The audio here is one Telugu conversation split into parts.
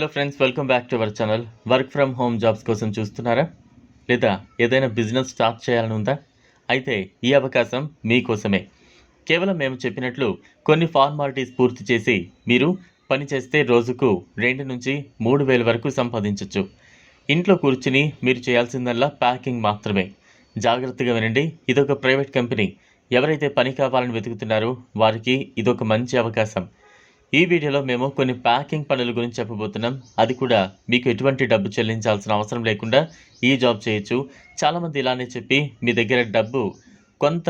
Hello friends welcome back to our channel work from home jobs కోసం చూస్తున్నారా? లేదా ఏదైనా బిజినెస్ స్టార్ట్ చేయాలని ఉందా? అయితే ఈ అవకాశం మీకోసమే కేవలం మేము చెప్పినట్లు కొన్ని ఫార్మాలిటీస్ పూర్తి చేసి మీరు పని చేస్తే రోజుకు రెండు నుంచి మూడు వేల వరకు సంపాదించవచ్చు ఇంట్లో కూర్చుని మీరు చేయాల్సిందల్లా ప్యాకింగ్ మాత్రమే. జాగ్రత్తగా వినండి ఇదొక ప్రైవేట్ కంపెనీ ఎవరైతే పని కావాలని వెతుకుతున్నారో వారికి ఇదొక మంచి అవకాశం. ఈ వీడియోలో మేము కొన్ని ప్యాకింగ్ పనుల గురించి చెప్పబోతున్నాం. అది కూడా మీకు ఎటువంటి డబ్బు చెల్లించాల్సిన అవసరం లేకుండా ఈ జాబ్ చేయొచ్చు. చాలామంది ఇలానే చెప్పి మీ దగ్గర డబ్బు కొంత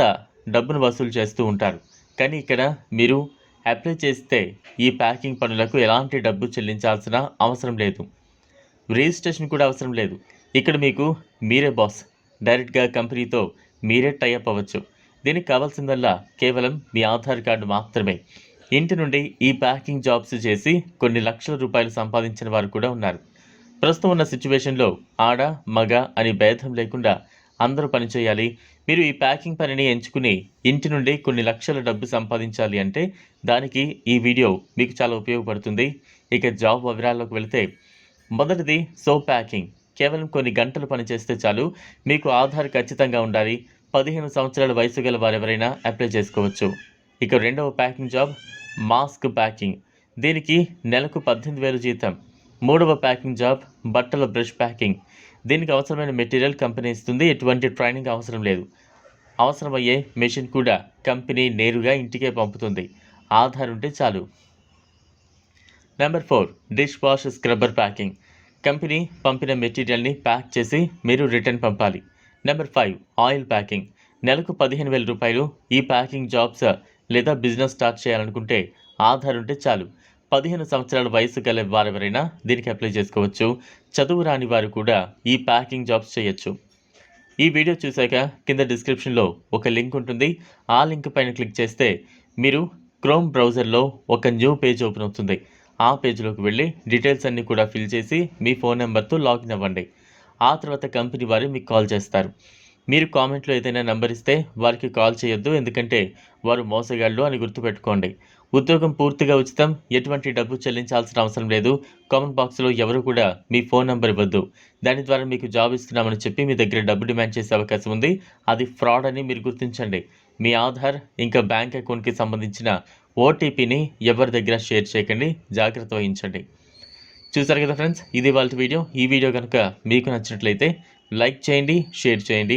డబ్బును వసూలు చేస్తూ ఉంటారు. కానీ ఇక్కడ మీరు అప్లై చేస్తే ఈ ప్యాకింగ్ పనులకు ఎలాంటి డబ్బు చెల్లించాల్సిన అవసరం లేదు. రిజిస్ట్రేషన్ కూడా అవసరం లేదు. ఇక్కడ మీకు మీరే బాస్ డైరెక్ట్గా కంపెనీతో మీరే టైఅప్ అవ్వచ్చు. దీనికి కావాల్సిందల్లా కేవలం మీ ఆధార్ కార్డు మాత్రమే. ఇంటి నుండి ఈ ప్యాకింగ్ జాబ్స్ చేసి కొన్ని లక్షల రూపాయలు సంపాదించిన వారు కూడా ఉన్నారు. ప్రస్తుతం ఉన్న సిచ్యువేషన్లో ఆడ మగ అని భేదం లేకుండా అందరూ పనిచేయాలి మీరు ఈ ప్యాకింగ్ పనిని ఎంచుకుని ఇంటి నుండి కొన్ని లక్షల డబ్బు సంపాదించాలి అంటే దానికి ఈ వీడియో మీకు చాలా ఉపయోగపడుతుంది. ఇక జాబ్ వివరాల్లోకి వెళితే మొదటిది సో ప్యాకింగ్. కేవలం కొన్ని గంటలు పనిచేస్తే చాలు. మీకు ఆధార్ ఖచ్చితంగా ఉండాలి. పదిహేను సంవత్సరాల వయసు గల వారెవరైనా అప్లై చేసుకోవచ్చు. ఇక రెండవ ప్యాకింగ్ జాబ్ మాస్క్ ప్యాకింగ్. దీనికి నెలకు పద్దెనిమిది వేలు జీతం. మూడవ ప్యాకింగ్ జాబ్ బట్టల బ్రష్ ప్యాకింగ్. దీనికి అవసరమైన మెటీరియల్ కంపెనీ ఇస్తుంది. ఎటువంటి ట్రైనింగ్ అవసరం లేదు. అవసరమయ్యే మెషిన్ కూడా కంపెనీ నేరుగా ఇంటికే పంపుతుంది. ఆధార్ ఉంటే చాలు. Number four dish wash scrubber packing. Company పంపిన మెటీరియల్ని ప్యాక్ చేసి మీరు రిటర్న్ పంపాలి. Number five oil packing. నెలకు పదిహేను వేల రూపాయలు ఈ ప్యాకింగ్ జాబ్స్ లేదా బిజినెస్ స్టార్ట్ చేయాలనుకుంటే ఆధార్ ఉంటే చాలు. పదిహేను సంవత్సరాల వయసు గల వారెవరైనా దీనికి అప్లై చేసుకోవచ్చు. చదువు రాని వారు కూడా ఈ ప్యాకింగ్ జాబ్స్ చేయొచ్చు. ఈ వీడియో చూశాక కింద డిస్క్రిప్షన్లో ఒక లింక్ ఉంటుంది. ఆ లింక్ పైన క్లిక్ చేస్తే మీరు క్రోమ్ బ్రౌజర్లో ఒక న్యూ పేజ్ ఓపెన్ అవుతుంది. ఆ పేజ్లోకి వెళ్ళి డీటెయిల్స్ అన్నీ కూడా ఫిల్ చేసి మీ ఫోన్ నెంబర్తో లాగిన్ అవ్వండి. ఆ తర్వాత కంపెనీ వారు మీకు కాల్ చేస్తారు. మీరు కామెంట్లో ఏదైనా నెంబర్ ఇస్తే వారికి కాల్ చేయొద్దు ఎందుకంటే వారు మోసగాళ్ళు అని గుర్తుపెట్టుకోండి. ఉద్యోగం పూర్తిగా ఉచితం ఎటువంటి డబ్బు చెల్లించాల్సిన అవసరం లేదు. కామెంట్ బాక్స్లో ఎవరు కూడా మీ ఫోన్ నెంబర్ ఇవ్వద్దు. దాని ద్వారా మీకు జాబ్ ఇస్తున్నామని చెప్పి మీ దగ్గర డబ్బు డిమాండ్ చేసే అవకాశం ఉంది. అది ఫ్రాడ్ అని మీరు గుర్తించండి. మీ ఆధార్ ఇంకా బ్యాంక్ అకౌంట్కి సంబంధించిన ఓటీపీని ఎవరి దగ్గర షేర్ చేయకండి. జాగ్రత్త వహించండి. చూసారు కదా ఫ్రెండ్స్ ఇది వాళ్ళ వీడియో. ఈ వీడియో కనుక మీకు నచ్చినట్లయితే లైక్ చేయండి షేర్ చేయండి.